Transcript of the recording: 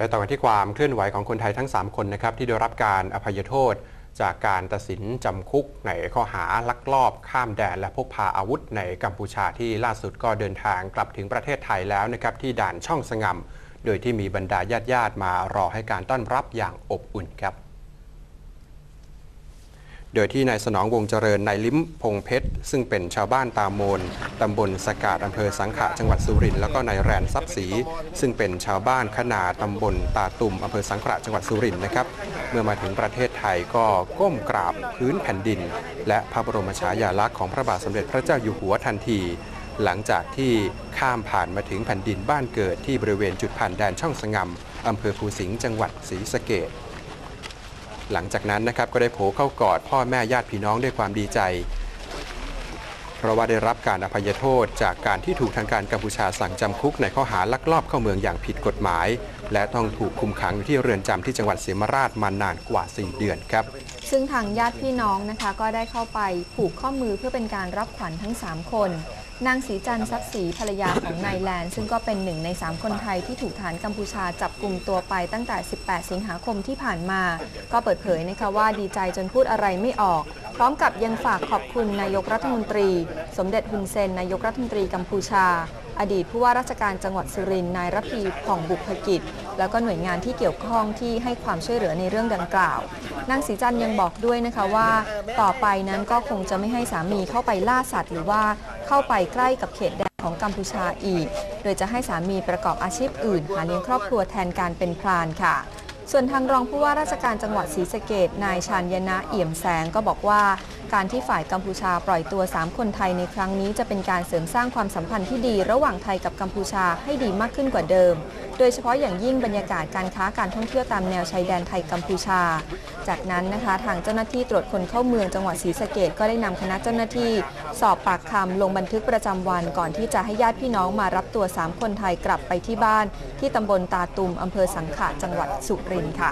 ไปต่อกันที่ความเคลื่อนไหวของคนไทยทั้ง 3 คนนะครับที่ได้รับการอภัยโทษ จากการตัดสินจำคุกในข้อหาลักลอบข้ามแดน และพกพาอาวุธในกัมพูชาที่ล่าสุดก็เดินทางกลับถึงประเทศไทยแล้วนะครับที่ด่านช่องสงมโดยที่มีบรรดาญาติญาติมารอให้การต้อนรับอย่างอบอุ่นครับ โดยที่นายสนองวงเจริญนายลิ้มพงเพชร ซึ่งเป็นชาวบ้านตาโมนตำบลสกาดอำเภอสังขะจังหวัดสุรินทร์แล้วก็นายแรนทรัพย์ศรีซึ่งเป็นชาวบ้านขนาตำบลตาตุ่มอำเภอสังขะจังหวัดสุรินทร์นะครับเมื่อมาถึงประเทศไทยก็ก้มกราบพื้นแผ่นดิน และพระบรมฉายาลักษณ์ของพระบาทสมเด็จพระเจ้าอยู่หัวทันที หลังจากที่ข้ามผ่านมาถึงแผ่นดินบ้านเกิดที่บริเวณจุดผ่านแดนช่องสงมอำเภอภูสิงห์จังหวัดศรีสะเกษ หลังจากนั้นนะครับก็ได้โผล่เข้ากอดพ่อแม่ญาติพี่น้องด้วยความดีใจ เพราะว่าได้รับการอภัยโทษจากการที่ถูกทางการกัมพูชาสั่งจำคุกในข้อหาลักลอบเข้าเมืองอย่างผิดกฎหมาย และต้องถูกคุมขังอยู่ที่เรือนจำที่จังหวัดเสียมราชมานานกว่า 4 เดือนครับ ซึ่งทางญาติพี่น้องนะคะก็ได้เข้าไปผูกข้อมือเพื่อเป็นการรับขวัญทั้ง 3 คน นางศรีจันทร์ทรัพย์ศรีภรรยาของนายแลนซึ่งก็เป็นหนึ่งใน 3 คนไทยที่ถูกฐานกัมพูชาจับกลุ่มตัวไปตั้งแต่ 18 สิงหาคมที่ผ่านมา ก็เปิดเผยนะคะว่าดีใจจนพูดอะไรไม่ออก พร้อมกับยังฝากขอบคุณนายกรัฐมนตรี สมเด็จฮุนเซนนายกรัฐมนตรีกัมพูชา อดีตผู้ว่าราชการจังหวัดสุรินทร์นายรพีผ่องบุพกิจ แล้วก็หน่วยงานที่เกี่ยวข้องที่ให้ความช่วยเหลือในเรื่องดังกล่าวนางศรีจันทร์ยังบอกด้วยนะคะว่า ต่อไปนั้นก็คงจะไม่ให้สามีเข้าไปล่าสัตว์หรือว่า เข้าไปใกล้กับเขตแดนของกัมพูชาอีก โดยจะให้สามีประกอบอาชีพอื่น หาเลี้ยงครอบครัวแทนการเป็นพรานค่ะส่วนทางรองผู้ว่าราชการจังหวัดศรีสะเกดนายชานยนะเอี่ยมแสงก็บอกว่า การที่ฝ่ายกัมพูชาปล่อยตัว 3 คนไทยในครั้งนี้จะเป็นการเสริมสร้างความสัมพันธ์ที่ดีระหว่างไทยกับกัมพูชาให้ดีมากขึ้นกว่าเดิม โดยเฉพาะอย่างยิ่งบรรยากาศการค้าการท่องเที่ยวตามแนวชายแดนไทยกัมพูชา จากนั้นนะคะทางเจ้าหน้าที่ตรวจคนเข้าเมืองจังหวัดศรีสะเกดก็ได้นำคณะเจ้าหน้าที่ สอบปากคำลงบันทึกประจำวัน ก่อนที่จะให้ญาติพี่น้องมารับตัว 3 คนไทยกลับไปที่บ้าน ที่ตำบลตาตุมอำเภอสังขะจังหวัดสุรินทร์ค่ะ